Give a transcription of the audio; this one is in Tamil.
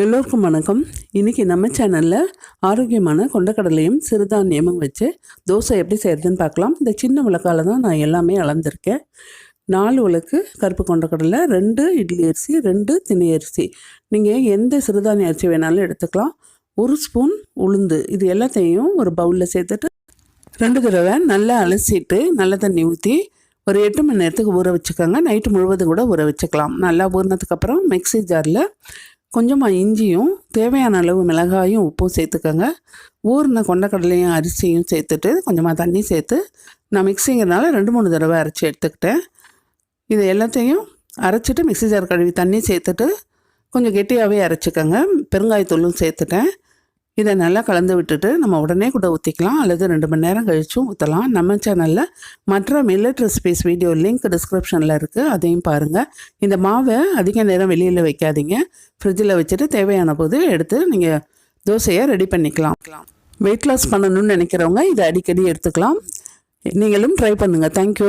எல்லோருக்கும் வணக்கம். இன்றைக்கி நம்ம சேனலில் ஆரோக்கியமான கொண்டக்கடலையும் சிறுதானியமும் வச்சு தோசை எப்படி செய்கிறதுன்னு பார்க்கலாம். இந்த சின்ன உலக்கால தான் நான் எல்லாமே அளந்திருக்கேன். நாலு உலக்கு கருப்பு கொண்டக்கடலை ரெண்டு இட்லி அரிசி ரெண்டு திணை அரிசி. நீங்கள் எந்த சிறுதானிய அரிசி வேணாலும் எடுத்துக்கலாம். ஒரு ஸ்பூன் உளுந்து இது எல்லாத்தையும் ஒரு பவுலில் சேர்த்துட்டு ரெண்டு தடவை நல்லா அலசிட்டு நல்ல தண்ணி ஊற்றி ஒரு எட்டு மணி நேரத்துக்கு ஊற வச்சுக்கோங்க. நைட்டு முழுவதும் கூட ஊற வச்சுக்கலாம். நல்லா ஊறினதுக்கப்புறம் மிக்ஸி ஜாரில் கொஞ்சமாக இஞ்சியும் தேவையான அளவு மிளகாயும் உப்பும் சேர்த்துக்கோங்க. ஊறின கொண்டக்கடலையும் அரிசியும் சேர்த்துட்டு கொஞ்சமாக தண்ணி சேர்த்து நான் மிக்ஸிங்கிறனால ரெண்டு மூணு தடவை அரைச்சி எடுத்துக்கிட்டேன். இது எல்லாத்தையும் அரைச்சிட்டு மிக்ஸி ஜார் கழுவி தண்ணி சேர்த்துட்டு கொஞ்சம் கெட்டியாகவே அரைச்சிக்கோங்க. பெருங்காயத்தூளும் சேர்த்துட்டேன். இதை நல்லா கலந்து விட்டுட்டு நம்ம உடனே கூட ஊற்றிக்கலாம் அல்லது ரெண்டு மணி நேரம் கழிச்சும் ஊற்றலாம் நம்ம சேனலில் மற்ற மில்லட் ரெசிபிஸ் வீடியோ லிங்க் டிஸ்கிரிப்ஷனில் இருக்குது அதையும் பாருங்கள் இந்த மாவை அதிக நேரம் வெளியில் வைக்காதீங்க. ஃப்ரிட்ஜில் வச்சுட்டு தேவையான போது எடுத்து நீங்கள் தோசையை ரெடி பண்ணிக்கலாம். வெயிட் லாஸ் பண்ணணும்னு நினைக்கிறவங்க இதை அடிக்கடி எடுத்துக்கலாம். நீங்களும் ட்ரை பண்ணுங்கள் தேங்க்யூ